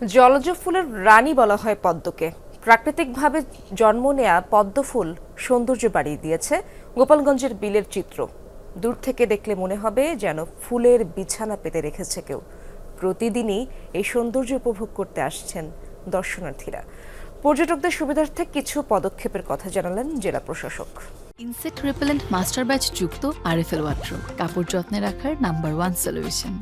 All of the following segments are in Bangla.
জলজ ফুলের রানী বলা হয় পদ্মকে। প্রাকৃতিকভাবে জন্ম নেয়া পদ্ম ফুল সৌন্দর্য বাড়িয়ে দিয়েছে গোপালগঞ্জের বিলের চিত্র। দূর থেকে দেখলে মনে হবে যেন ফুলের বিছানা পেতে রেখেছে কেউ। প্রতিদিনই এই সৌন্দর্য উপভোগ করতে আসছেন দর্শনার্থীরা। পর্যটকদের সুবিধার্থে কিছু পদক্ষেপের কথা জানালেন জেলা প্রশাসক। ইনসেক্ট রিপেলেন্ট মাস্টার ব্যাচ যুক্ত আরএফএল ওয়াট্রো কাপড় যত্নে রাখার নাম্বার ওয়ান সলিউশন।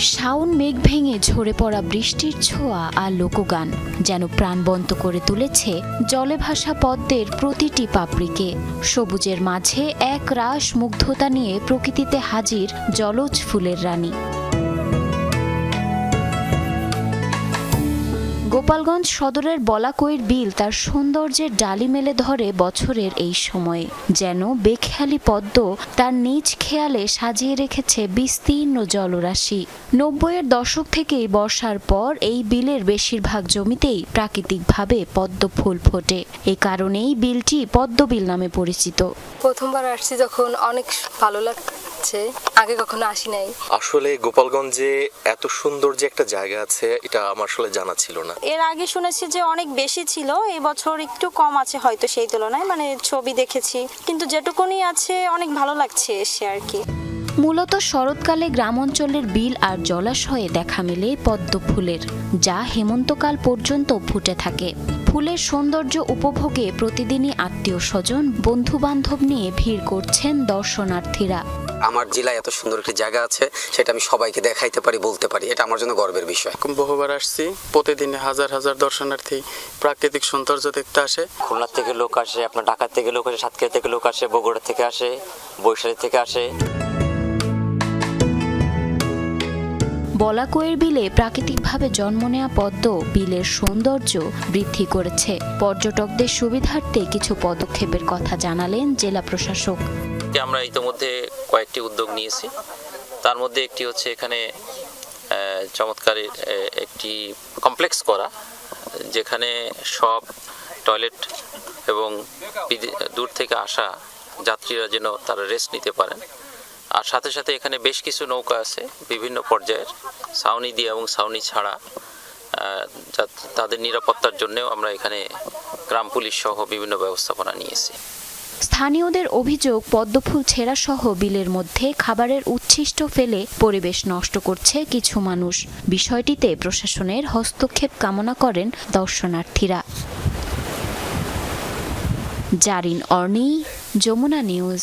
শাওন মেঘ ভেঙে ঝরে পড়া বৃষ্টির ছোঁয়া আর লোকগান, যেন প্রাণবন্ত করে তুলেছে জলে ভাসা পদ্মের প্রতিটি পাপড়িকে। সবুজের মাঝে এক রাস মুগ্ধতা নিয়ে প্রকৃতিতে হাজির জলজ ফুলের রানী। গোপালগঞ্জ সদরের বলাকইর বিল তার সৌন্দর্যের ডালি মেলে ধরে বছরের এই সময়ে। যেন বেখেয়ালি পদ্ম তার নিজ খেয়ালে সাজিয়ে রেখেছে বিস্তীর্ণ জলরাশি। নব্বইয়ের দশক থেকেই বর্ষার পর এই বিলের বেশিরভাগ জমিতেই প্রাকৃতিকভাবে পদ্ম ফুল ফোটে। এ কারণেই বিলটি পদ্মবিল নামে পরিচিত। প্রথমবার আসছি যখন অনেক ভালো লাগছে আগে কখনো আসি নাই। আসলে গোপালগঞ্জে এত সুন্দর যে একটা জায়গা আছে এটা আমার আসলে জানা ছিল না। এর আগে শুনেছি যে অনেক বেশি ছিল এই বছর একটু কম আছে হয়তো সেই তুলনায় মানে ছবি দেখেছি। কিন্তু যেটুকুনি আছে অনেক ভালো লাগছে এসে আর কি। মূলত শরৎকালে গ্রাম অঞ্চলের বিল আর জলাশয়ে দেখা মেলে পদ্ম ফুলের যা হেমন্তকাল পর্যন্ত ফুটে থাকে। ফুলের সৌন্দর্য উপভোগে প্রতিদিনই আত্মীয় স্বজন বন্ধু বান্ধব নিয়ে ভিড় করছেন দর্শনার্থীরা। আমার জেলায় এত সুন্দর একটি জায়গা আছে সেটা আমি সবাইকে দেখাইতে পারি বলতে পারি। এটা আমার জন্য গর্বের বিষয়। বহুবার আসছি প্রতিদিন হাজার হাজার দর্শনার্থী প্রাকৃতিক সৌন্দর্য দেখতে আসে। খুলনা থেকে লোক আসে আপনার ঢাকা থেকে লোক আসে সাতক্ষীরা থেকে লোক আসে বগুড়া থেকে আসে বৈশালী থেকে আসে। বলাকোয়ের বিলে প্রাকৃতিকভাবে জন্ম নেওয়া পদ্ম বিলের সৌন্দর্য বৃদ্ধি করেছে। পর্যটকদের সুবিধার্থে কিছু পদক্ষেপের কথা জানালেন জেলা প্রশাসক। আমরা ইতোমধ্যে কয়েকটি উদ্যোগ নিয়েছি। তার মধ্যে একটি হচ্ছে এখানে আহ, চমৎকার একটি কমপ্লেক্স করা যেখানে সব টয়লেট এবং দূর থেকে আসা যাত্রীরা যেন তারা রেস্ট নিতে পারেন। আর সাথে সাথে এখানে বেশ কিছু নৌকা আছে বিভিন্ন পর্যায়ের ছাউনি দিয়ে এবং ছাউনি ছাড়া তাদের নিরাপত্তার জন্যেও আমরা এখানে গ্রাম পুলিশ সহ বিভিন্ন ব্যবস্থাপনা নিয়েছি। স্থানীয়দের অভিযোগ, পদ্মফুল ছেঁড়াসহ বিলের মধ্যে খাবারের উচ্ছিষ্ট ফেলে পরিবেশ নষ্ট করছে কিছু মানুষ। বিষয়টিতে প্রশাসনের হস্তক্ষেপ কামনা করেন দর্শনার্থীরা। জারিন অর্নি, যমুনা নিউজ।